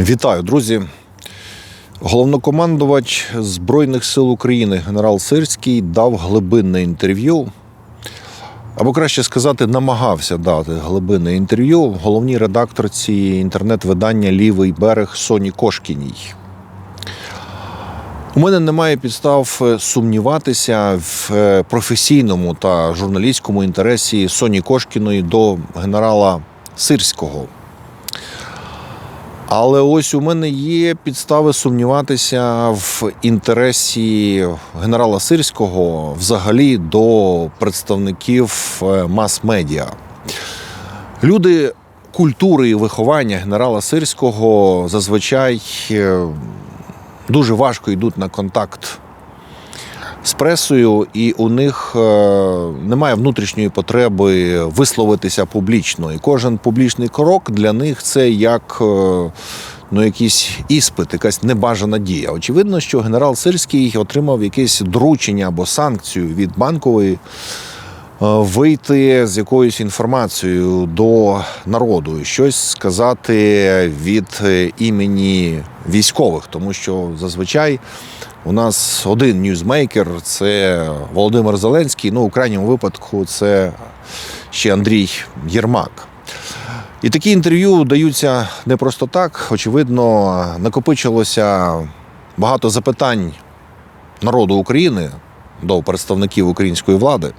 Вітаю, друзі. Головнокомандувач Збройних сил України генерал Сирський дав глибинне інтерв'ю, або краще сказати, намагався дати глибинне інтерв'ю головній редакторці інтернет-видання Лівий берег Соні Кошкіній. У мене немає підстав е, сумніватися в е, професійному та журналістському інтересі Соні Кошкіної до генерала Сирського. Але ось у мене є підстави сумніватися в інтересі генерала Сирського взагалі до представників е, мас-медіа. Люди культури і виховання генерала Сирського зазвичай е, дуже важко йдуть на контакт з пресою, і у них е, немає внутрішньої потреби висловитися публічно. І кожен публічний крок для них це як е, ну, якийсь іспит, якась небажана дія. Очевидно, що генерал Сирський отримав якесь доручення або санкцію від банкової. е, Вийти з якоюсь інформацією до народу щось сказати від імені військових, тому що зазвичай у нас один ньюзмейкер це Володимир Зеленський. Ну, у крайньому випадку, це ще Андрій Єрмак. І такі інтерв'ю даються не просто так. Очевидно, накопичилося багато запитань народу України до представників української влади.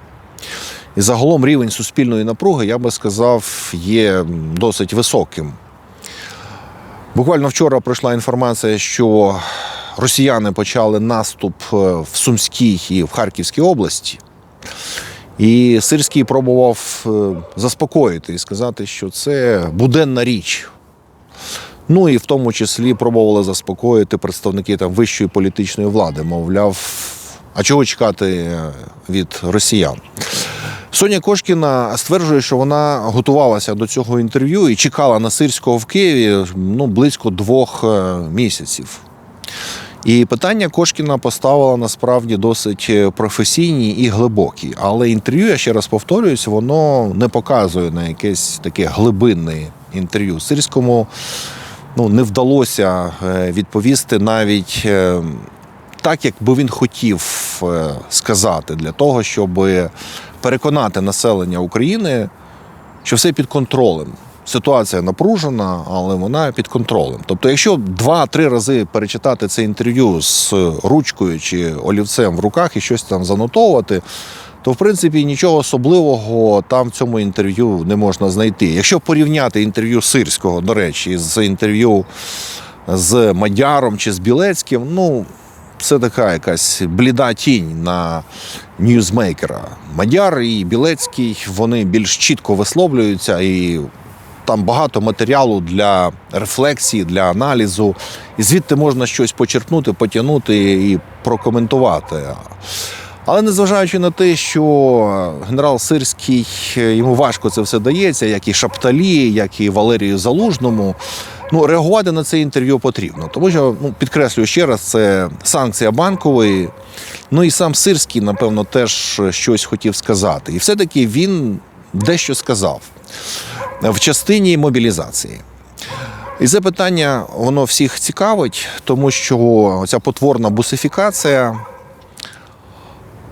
І загалом рівень суспільної напруги, я би сказав, є досить високим. Буквально вчора пройшла інформація, що росіяни почали наступ е, в Сумській і в Харківській області. І Сирський пробував е, заспокоїти і сказати, що це буденна річ. Ну і в тому числі пробували заспокоїти представники там вищої політичної влади, мовляв, а чого чекати е, від росіян? Соня Кошкіна стверджує, що вона готувалася до цього інтерв'ю і чекала на Сирського в Києві ну, близько двох місяців. І питання Кошкіна поставила насправді досить е, професійні і глибокі. Але інтерв'ю, я ще раз повторююсь, воно не показує на якесь таке глибинне інтерв'ю. Сирському ну, не вдалося е, відповісти навіть е, так, як би він хотів сказати, для того, щоб переконати населення України, що все під контролем. Ситуація напружена, але вона під контролем. Тобто, якщо два-три рази перечитати це інтерв'ю з ручкою чи олівцем в руках і щось там занотовувати, то в принципі нічого особливого там в цьому інтерв'ю не можна знайти. Якщо порівняти інтерв'ю Сирського, до речі, з інтерв'ю з Мадяром чи з Білецьким, ну це така якась бліда тінь на ньюзмейкера. Мадяр і Білецький вони більш чітко висловлюються і. Там багато матеріалу для рефлексії, для аналізу, і звідти можна щось почерпнути, потягнути і прокоментувати. Але незважаючи на те, що генерал Сирський йому важко це все дається, як і Шапталі, як і Валерію Залужному. Ну, реагувати на це інтерв'ю потрібно, тому що ну, підкреслюю ще раз, це санкція банкової. Ну і сам Сирський, напевно, теж щось хотів сказати. І все-таки він дещо сказав в частині мобілізації. І це питання воно всіх цікавить, тому що ця потворна бусифікація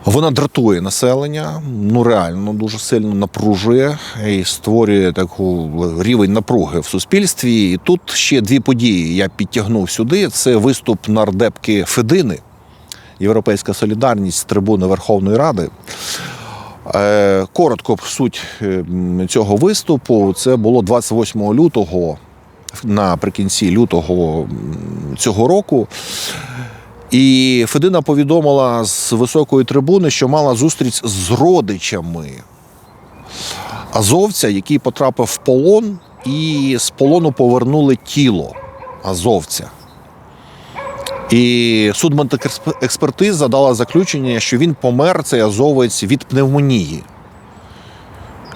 вона дратує населення, ну реально дуже сильно напружує і створює таку рівень напруги в суспільстві. І тут ще дві події я підтягнув сюди. Це виступ нардепки Федини, Європейська солідарність з трибуни Верховної Ради. Е, Коротко суть цього виступу. Це було 28 лютого, наприкінці лютого цього року. І Федина повідомила з високої трибуни, що мала зустріч з родичами азовця, який потрапив в полон, і з полону повернули тіло азовця. І судмедекспертиза дала заключення, що він помер цей азовець від пневмонії.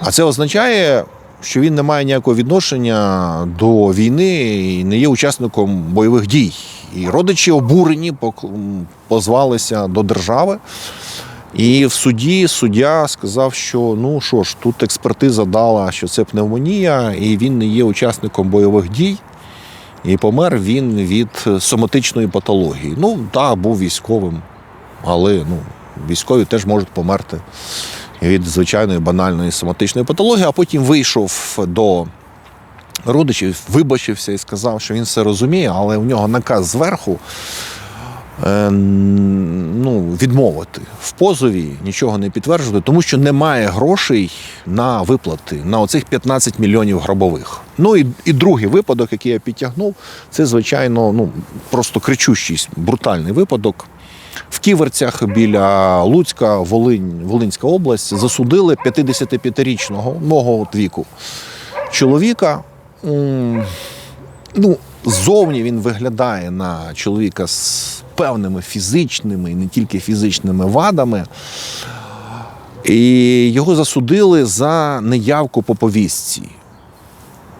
А це означає, що він не має ніякого відношення до війни і не є учасником бойових дій. І родичі обурені позвалися до держави. І в суді суддя сказав, що ну що ж, тут експертиза дала, що це пневмонія, і він не є учасником бойових дій. І помер він від соматичної патології. Ну, так, був військовим, але ну, військові теж можуть померти від звичайної банальної соматичної патології, а потім вийшов до родичів, вибачився і сказав, що він все розуміє, але у нього наказ зверху е, ну, відмовити в позові, нічого не підтверджувати, тому що немає грошей на виплати на оцих 15 мільйонів гробових. Ну і, і другий випадок, який я підтягнув, це звичайно ну, просто кричущий, брутальний випадок. В Ківерцях біля Луцька, Волинь, Волинська область, засудили 55-річного мого віку чоловіка. Ну, ззовні він виглядає на чоловіка з певними фізичними і не тільки фізичними вадами. І його засудили за неявку по повістці.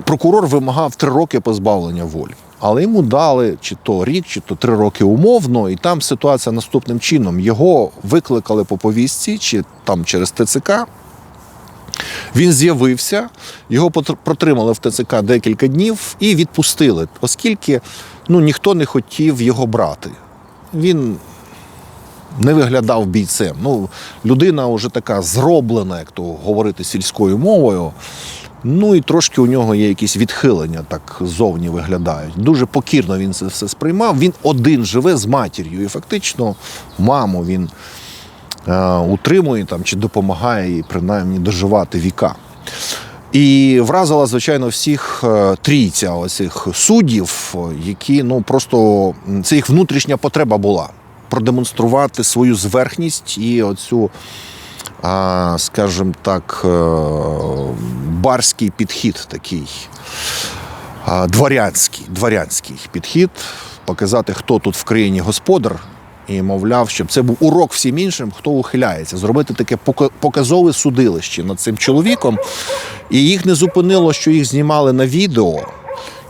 Прокурор вимагав три роки позбавлення волі. Але йому дали чи то рік, чи то три роки умовно, і там ситуація наступним чином. Його викликали по повістці, чи там через ТЦК. Він з'явився, його протримали в ТЦК декілька днів і відпустили, оскільки ну, ніхто не хотів його брати. Він не виглядав бійцем. Ну, людина вже така зроблена, як то говорити сільською мовою. Ну і трошки у нього є якісь відхилення, так зовні виглядають. Дуже покірно він це все сприймав. Він один живе з матір'ю, і фактично маму він утримує там чи допомагає їй принаймні доживати віка. І вразила, звичайно, всіх е, трійця оцих суддів, які ну просто це їх внутрішня потреба була продемонструвати свою зверхність і оцю, скажімо так, е, барський підхід такий дворянський, дворянський підхід, показати, хто тут в країні господар. І мовляв, щоб це був урок всім іншим, хто ухиляється, зробити таке пока- показове судилище над цим чоловіком. І їх не зупинило, що їх знімали на відео.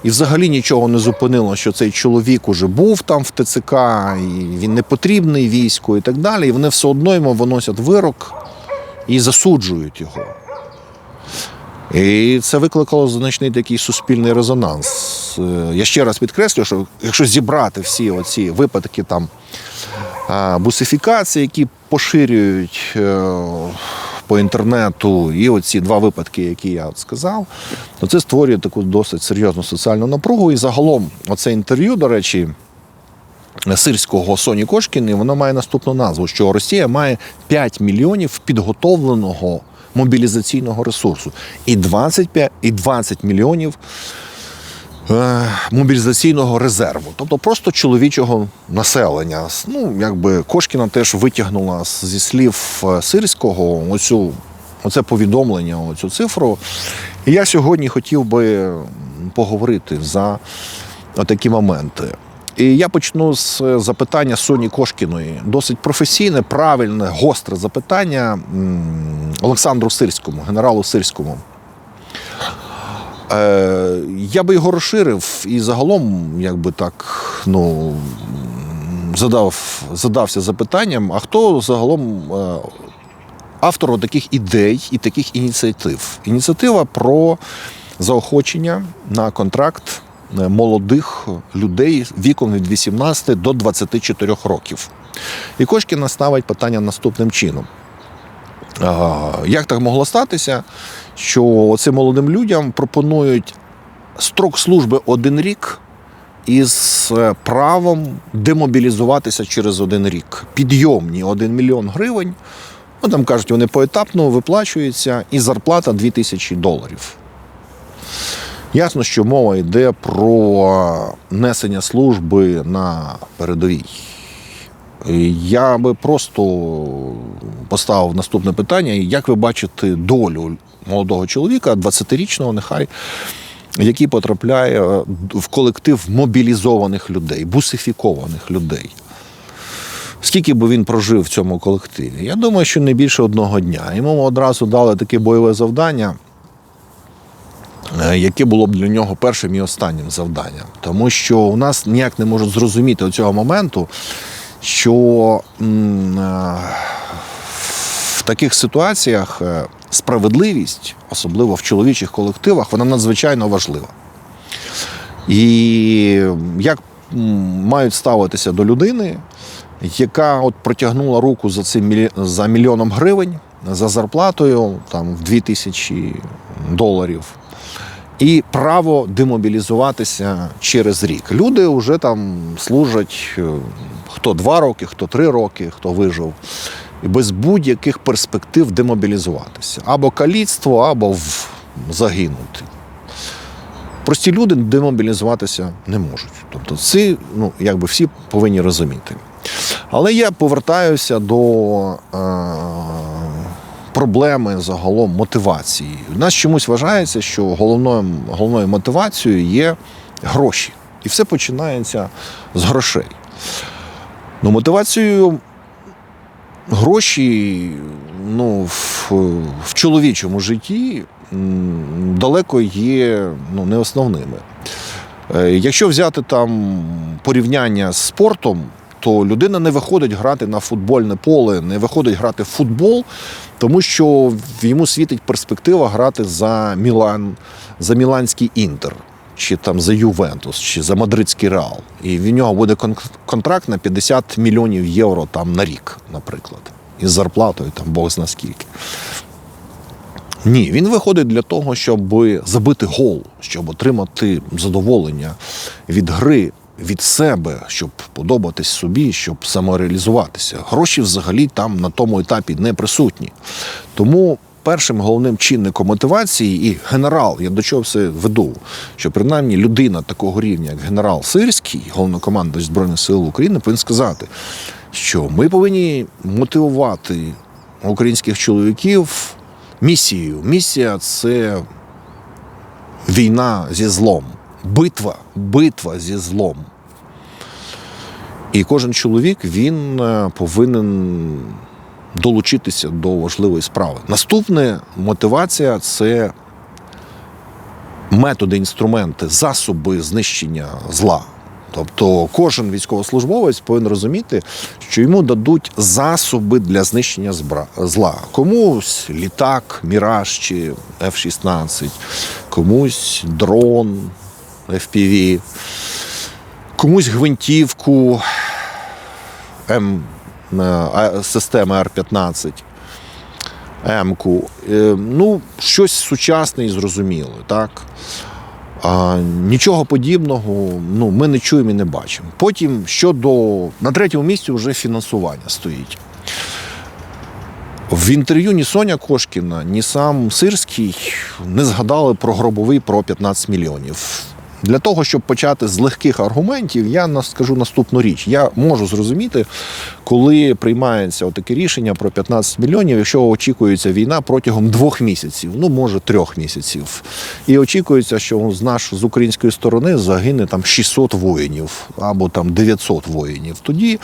І взагалі нічого не зупинило, що цей чоловік уже був там в ТЦК, і він не потрібний війську і так далі. І вони все одно йому виносять вирок і засуджують його. І це викликало значний такий суспільний резонанс. Е, Я ще раз підкреслюю, що якщо зібрати всі оці випадки там бусифікації, які поширюють е, по інтернету, і оці два випадки, які я сказав, то це створює таку досить серйозну соціальну напругу. І загалом, оце інтерв'ю, до речі, сирського Соні Кошкіни, воно має наступну назву: що Росія має 5 мільйонів підготовленого мобілізаційного ресурсу і 25, і 20 мільйонів е, мобілізаційного резерву, тобто просто чоловічого населення. Ну, якби Кошкіна теж витягнула зі слів е, сирського оцю, оце повідомлення, оцю цифру. І я сьогодні хотів би поговорити за такі моменти. І я почну з е, запитання Соні Кошкіної. Досить професійне, правильне, гостре запитання Олександру Сирському, генералу Сирському. Е, я би його розширив і загалом, якби так, ну, задав, задався запитанням, а хто загалом е, автор таких ідей і таких ініціатив? Ініціатива про заохочення на контракт молодих людей віком від 18 до 24 років. І Кошкіна ставить питання наступним чином. Як так могло статися, що цим молодим людям пропонують строк служби один рік із е, правом демобілізуватися через один рік? Підйомні 1 мільйон гривень. Ну, там кажуть, вони поетапно виплачуються, і зарплата 2 тисячі доларів. Ясно, що мова йде про несення служби на передовій. Я би просто поставив наступне питання: як ви бачите долю молодого чоловіка, 20-річного, нехай, який потрапляє в колектив мобілізованих людей, бусифікованих людей? Скільки би він прожив в цьому колективі? Я думаю, що не більше одного дня. Йому одразу дали таке бойове завдання, яке було б для нього першим і останнім завданням. Тому що у нас ніяк не можуть зрозуміти цього моменту, що е, в таких ситуаціях е, справедливість, особливо в чоловічих колективах, вона надзвичайно важлива. І як мають ставитися до людини, яка от протягнула руку за цим за мільйоном гривень за зарплатою там в 2000 доларів. І право демобілізуватися через рік. Люди вже там служать е, хто два роки, хто три роки, хто вижив, і без будь-яких перспектив демобілізуватися. Або каліцтво, або в загинути. Прості люди демобілізуватися не можуть. Тобто, це ну, якби всі повинні розуміти. Але я повертаюся до е, проблеми загалом мотивації. У нас чомусь вважається, що головною, головною мотивацією є гроші. І все починається з грошей. Ну, мотивацією гроші ну, в, в чоловічому житті далеко є ну, не основними. Е, Якщо взяти там порівняння з спортом, то людина не виходить грати на футбольне поле, не виходить грати в футбол, тому що йому світить перспектива грати за Мілан, за Міланський Інтер, чи там за Ювентус, чи за Мадридський Реал. І в нього буде контракт на 50 мільйонів євро там на рік, наприклад, із зарплатою там Бог зна скільки. Ні, він виходить для того, щоб забити гол, щоб отримати задоволення від гри, від себе, щоб подобатись собі, щоб самореалізуватися. Гроші взагалі там на тому етапі не присутні. Тому першим головним чинником мотивації і генерал, я до чого все веду, що принаймні людина такого рівня, як генерал Сирський, головнокомандувач Збройних сил України, повинен сказати, що ми повинні мотивувати українських чоловіків місією. Місія це війна зі злом, битва, битва зі злом. І кожен чоловік він е, повинен долучитися до важливої справи. Наступне мотивація це методи, інструменти, засоби знищення зла. Тобто кожен військовослужбовець повинен розуміти, що йому дадуть засоби для знищення зла. Комусь літак, Міраж чи F-16, комусь дрон, FPV, комусь гвинтівку М, е, системи Р-15. М-ку. Е, Ну, щось сучасне і зрозуміле, так? А, нічого подібного ну, ми не чуємо і не бачимо. Потім щодо на третьому місці вже фінансування стоїть. В інтерв'ю ні Соня Кошкіна, ні сам Сирський не згадали про гробовий про 15 мільйонів. Для того, щоб почати з легких аргументів, я скажу наступну річ. Я можу зрозуміти, коли приймається таке рішення про 15 мільйонів, якщо очікується війна протягом двох місяців, ну може трьох місяців. І очікується, що з наш з української сторони загине там 600 воїнів або там 900 воїнів. Тоді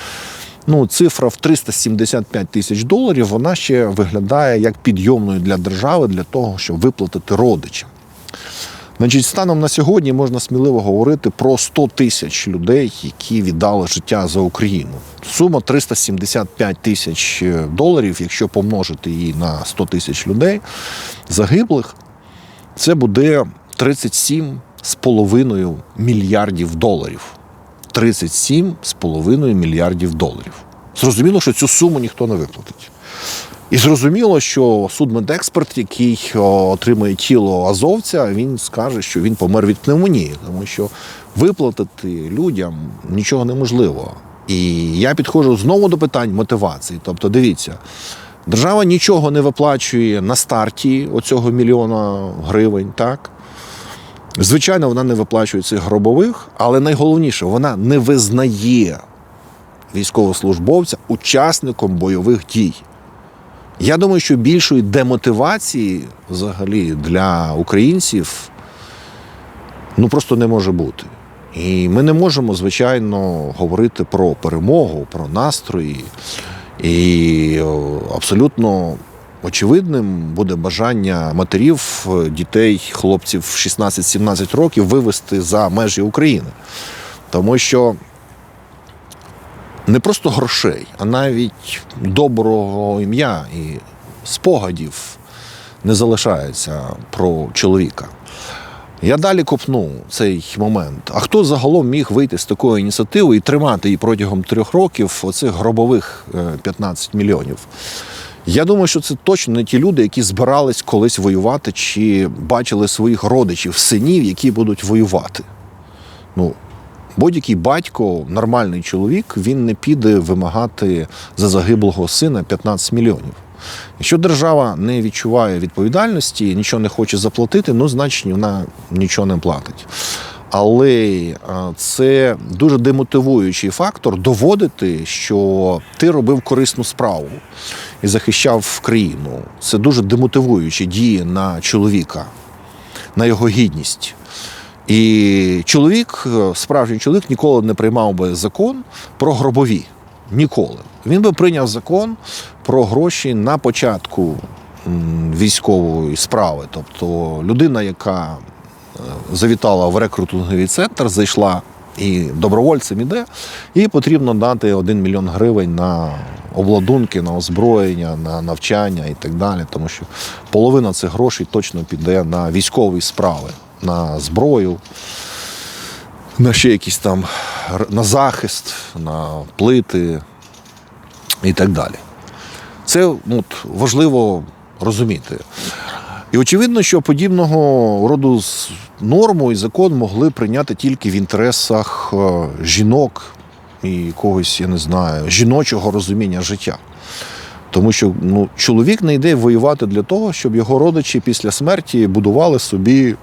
ну, цифра в 375 тисяч доларів вона ще виглядає як підйомною для держави для того, щоб виплатити родичам. Значить, станом на сьогодні можна сміливо говорити про 100 тисяч людей, які віддали життя за Україну. Сума 375 тисяч доларів, якщо помножити її на 100 тисяч людей загиблих, це буде 37,5 мільярдів доларів. 37,5 мільярдів доларів. Зрозуміло, що цю суму ніхто не виплатить. І зрозуміло, що судмедексперт, який отримує тіло азовця, він скаже, що він помер від пневмонії, тому що виплатити людям нічого неможливо. І я підходжу знову до питань мотивації. Тобто, дивіться, держава нічого не виплачує на старті оцього мільйона гривень, так? Звичайно, вона не виплачує цих гробових, але найголовніше, вона не визнає військовослужбовця учасником бойових дій. Я думаю, що більшої демотивації взагалі для українців ну просто не може бути. І ми не можемо, звичайно, говорити про перемогу, про настрої. І абсолютно очевидним буде бажання матерів, е, дітей, хлопців 16-17 років вивести за межі України. Тому що не просто грошей, а навіть доброго ім'я і спогадів не залишається про чоловіка. Я далі копну цей момент. А хто загалом міг вийти з такою ініціативою і тримати її протягом трьох років оцих гробових е, 15 мільйонів? Я думаю, що це точно не ті люди, які збирались колись воювати чи бачили своїх родичів, синів, які будуть воювати. Ну, будь-який батько, нормальний чоловік, він не піде вимагати за загиблого сина 15 мільйонів. Якщо держава не відчуває відповідальності, нічого не хоче заплатити, ну значить вона нічого не платить. Але це дуже демотивуючий фактор доводити, що ти робив корисну справу і захищав країну. Це дуже демотивуючі дії на чоловіка, на його гідність. І чоловік, е, справжній чоловік, ніколи не приймав би закон про гробові. Ніколи. Він би прийняв закон про гроші на початку військової справи. Тобто людина, яка е, завітала в рекрутинговий центр, зайшла і добровольцем іде, їй потрібно дати 1 мільйон гривень на обладунки, на озброєння, на навчання і так далі. Тому що половина цих грошей точно піде на військові справи, на зброю, на ще якісь там на захист, на плити і так далі. Це ну, от, важливо розуміти. І очевидно, що подібного роду норму і закон могли прийняти тільки в інтересах е, жінок і якогось, я не знаю, жіночого розуміння життя. Тому що ну, чоловік не йде воювати для того, щоб його родичі після смерті будували собі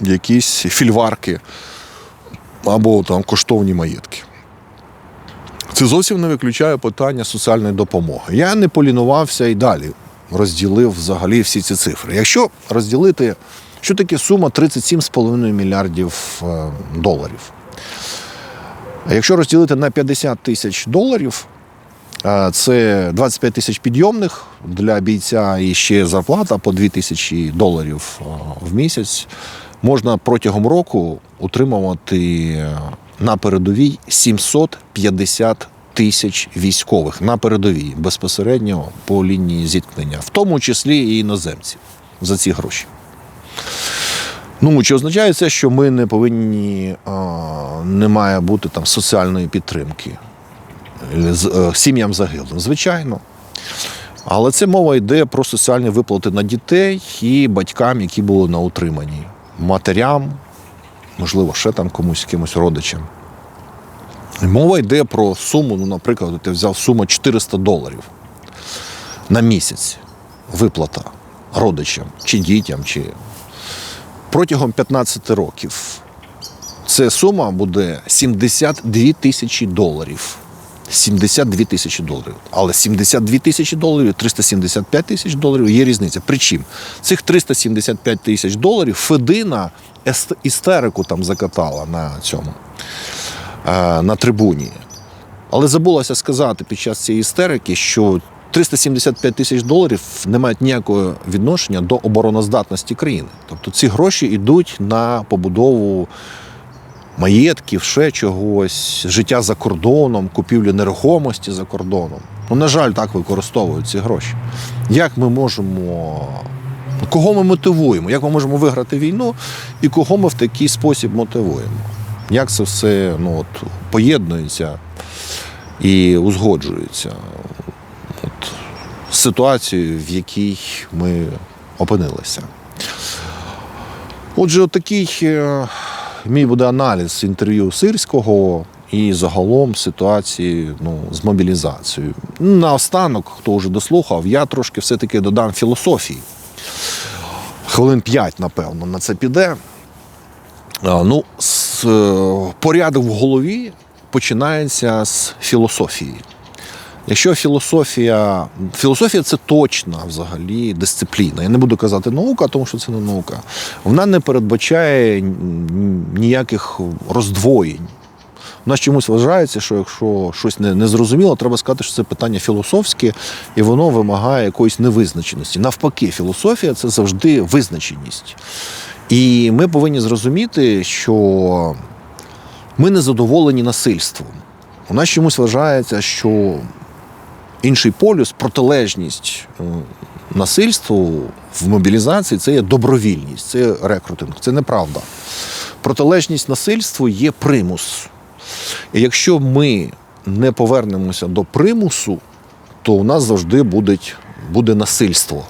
якісь фільварки або там коштовні маєтки. Це зовсім не виключає питання соціальної допомоги. Я не полінувався і далі розділив взагалі всі ці цифри. Якщо розділити, що таке сума 37,5 мільярдів е, доларів? Якщо розділити на 50 тисяч доларів, е, це 25 тисяч підйомних для бійця і ще зарплата по 2 тисячі доларів е, в місяць. Можна протягом року утримувати е, на передовій 750 тисяч військових на передовій безпосередньо по лінії зіткнення, в тому числі і іноземців за ці гроші. Ну, чи означає це, що ми не повинні, не має бути там соціальної підтримки е, сім'ям загиблим? Звичайно. Але це мова йде про соціальні виплати на дітей і батькам, які були на утриманні, матерям, можливо, ще там комусь, якимось родичам. Мова йде про суму, ну, наприклад, ти взяв суму 400 доларів на місяць виплата родичам чи дітям, чи протягом 15 років. Це сума буде 72 тисячі доларів. 72 тисячі доларів. Але 72 тисячі доларів, 375 тисяч доларів є різниця. Причому цих 375 тисяч доларів Федина істерику там закатала на цьому е, на трибуні. Але забулося сказати під час цієї істерики, що 375 тисяч доларів не мають ніякого відношення до обороноздатності країни. Тобто ці гроші йдуть на побудову маєтків, ще чогось, життя за кордоном, купівлю нерухомості за кордоном. Ну, на жаль, так використовують ці гроші. Як ми можемо. Кого ми мотивуємо? Як ми можемо виграти війну і кого ми в такий спосіб мотивуємо? Як це все ну, от, поєднується і узгоджується от, з ситуацією, в якій ми опинилися? Отже, от такий е, мій буде аналіз інтерв'ю Сирського і загалом ситуації ну, з мобілізацією. Наостанок, хто вже дослухав, я трошки все-таки додам філософії. Хвилин п'ять, напевно, на це піде. Ну, е, порядок в голові починається з філософії. Якщо філософія, філософія це точна взагалі дисципліна. Я не буду казати наука, тому що це не наука. Вона не передбачає ніяких роздвоєнь. У нас чомусь вважається, що якщо щось не, не зрозуміло, треба сказати, що це питання філософське, і воно вимагає якоїсь невизначеності. Навпаки, філософія це завжди визначеність. І ми повинні зрозуміти, що ми не задоволені насильством. У нас чомусь вважається, що інший полюс, протилежність е, насильству в мобілізації це є добровільність, це рекрутинг, це неправда. Протилежність насильству є примус. І якщо ми не повернемося до примусу, то у нас завжди буде, буде насильство.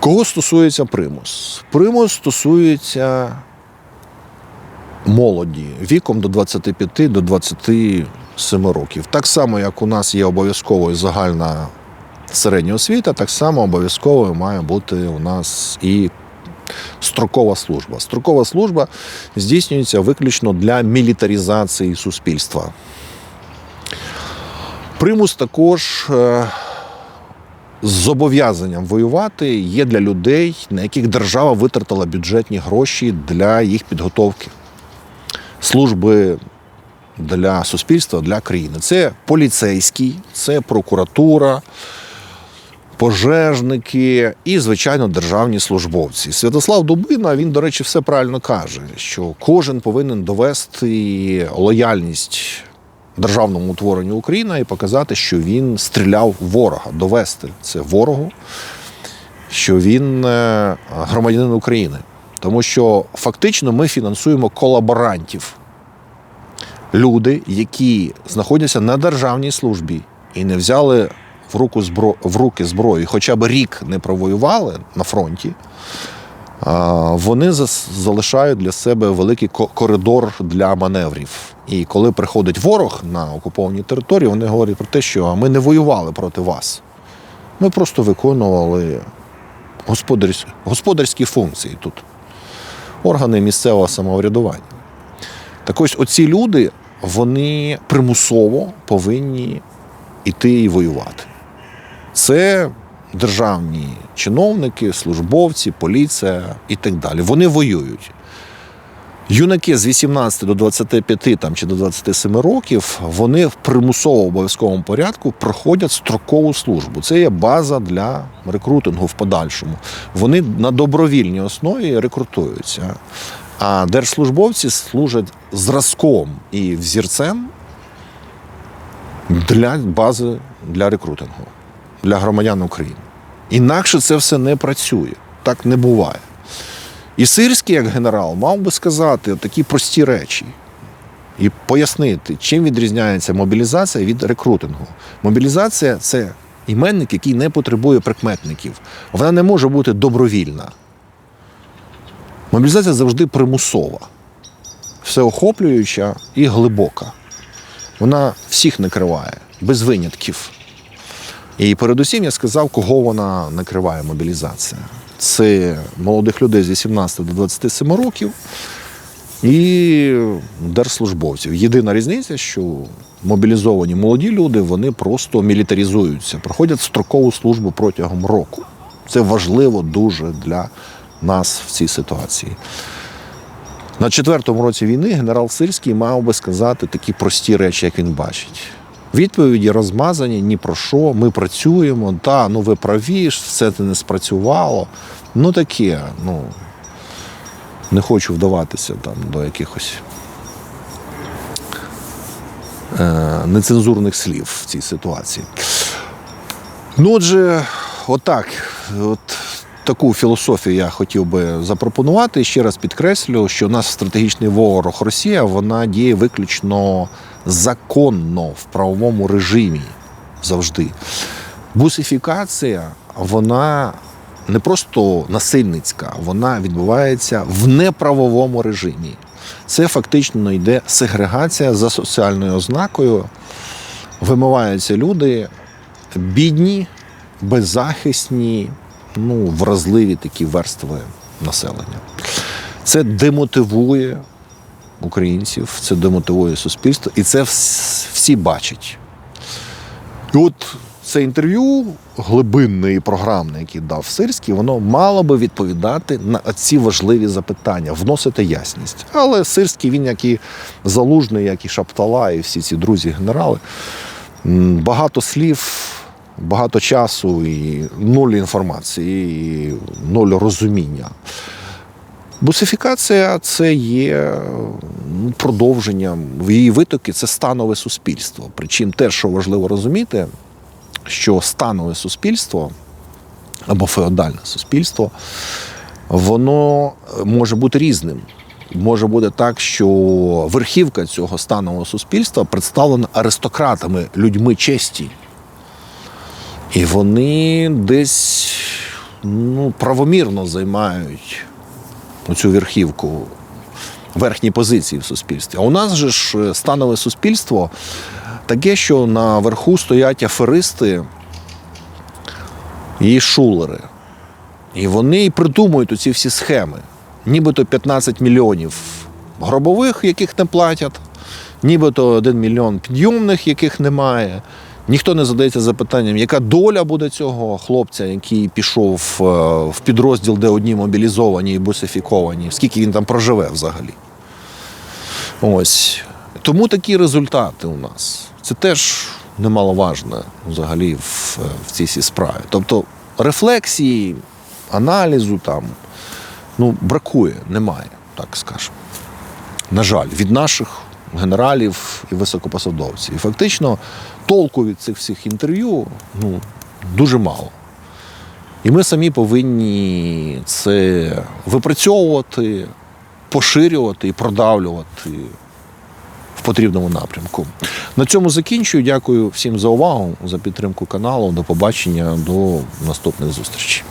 Кого стосується примус? Примус стосується молоді віком до 25 до 27 років. Так само, як у нас є обов'язковою загальна середня освіта, так само обов'язковою має бути у нас і строкова служба. Строкова служба здійснюється виключно для мілітаризації суспільства. Примус також е, з зобов'язанням воювати є для людей, на яких держава витратила бюджетні гроші для їх підготовки, служби для суспільства, для країни. Це поліцейський, це прокуратура, пожежники і, звичайно, державні службовці. Святослав Дубина, він, до речі, все правильно каже, що кожен повинен довести лояльність державному утворенню України і показати, що він стріляв ворога, довести це ворогу, що він е, громадянин України. Тому що фактично ми фінансуємо колаборантів. Люди, які знаходяться на державній службі і не взяли в, руку збро... в руки зброю, хоча б рік не провоювали на фронті, вони залишають для себе великий ко- коридор для маневрів. І коли приходить ворог на окуповані території, вони говорять про те, що ми не воювали проти вас. Ми просто виконували господарсь... господарські функції тут, органи місцевого самоврядування. Так ось оці люди, вони примусово повинні йти і воювати. Це державні чиновники, службовці, поліція і так далі. Вони воюють. Юнаки з 18 до 25 там, чи до 27 років, вони в примусово обов'язковому порядку проходять строкову службу. Це є база для рекрутингу в подальшому. Вони на добровільній основі рекрутуються. А держслужбовці служать зразком і взірцем для бази для рекрутингу, для громадян України. Інакше це все не працює. Так не буває. І Сирський, як генерал, мав би сказати такі прості речі і пояснити, чим відрізняється мобілізація від рекрутингу. Мобілізація це іменник, який не потребує прикметників. Вона не може бути добровільна. Мобілізація завжди примусова, всеохоплююча і глибока. Вона всіх накриває, без винятків. І передусім я сказав, кого вона накриває мобілізація. Це молодих людей з 18 до 27 років і держслужбовців. Єдина різниця, що мобілізовані молоді люди вони просто мілітаризуються, проходять строкову службу протягом року. Це важливо дуже для нас в цій ситуації. На четвертому році війни генерал Сирський мав би сказати такі прості речі, як він бачить. Відповіді розмазані ні про що. Ми працюємо, та ну ви праві, все це не спрацювало. Ну таке, ну не хочу вдаватися там до якихось е, нецензурних слів в цій ситуації. Ну, отже, отак, от таку філософію я хотів би запропонувати. Ще раз підкреслю, що у нас стратегічний ворог Росія вона діє виключно законно в правовому режимі завжди. Бусифікація, вона не просто насильницька, вона відбувається в неправовому режимі. Це фактично йде сегрегація за соціальною ознакою. Вимиваються люди бідні, беззахисні, ну, вразливі такі верстви населення. Це демотивує українців, це демотивує суспільство, і це всі бачать. І от це інтерв'ю глибинне і програмне, яке дав Сирський, воно мало би відповідати на ці важливі запитання, вносити ясність. Але Сирський, він як і залужний, як і Шаптала, і всі ці друзі-генерали, багато слів, багато часу і нуль інформації, і нуль розуміння. Бусифікація це є ну, продовженням її витоки, це станове суспільство. Причому те, що важливо розуміти, що станове суспільство або феодальне суспільство, воно може бути різним. Може бути так, що верхівка цього станового суспільства представлена аристократами, людьми честі. І вони десь ну, правомірно займають цю верхівку, верхні позиції в суспільстві. А у нас же ж е, станове суспільство таке, що наверху стоять аферисти і шулери. І вони придумують оці всі схеми. Нібито 15 мільйонів гробових, яких не платять, нібито 1 мільйон підйомних, яких немає. Ніхто не задається запитанням, яка доля буде цього хлопця, який пішов е, в підрозділ, де одні мобілізовані і бусифіковані, скільки він там проживе взагалі. Ось. Тому такі результати у нас. Це теж немаловажно взагалі в, в цій справі. Тобто рефлексії, аналізу там ну, бракує, немає, так скажемо. На жаль, від наших генералів і високопосадовців. І фактично толку від цих всіх інтерв'ю ну, дуже мало. І ми самі повинні це випрацьовувати, поширювати і продавлювати в потрібному напрямку. На цьому закінчую. Дякую всім за увагу, за підтримку каналу. До побачення, до наступних зустрічей.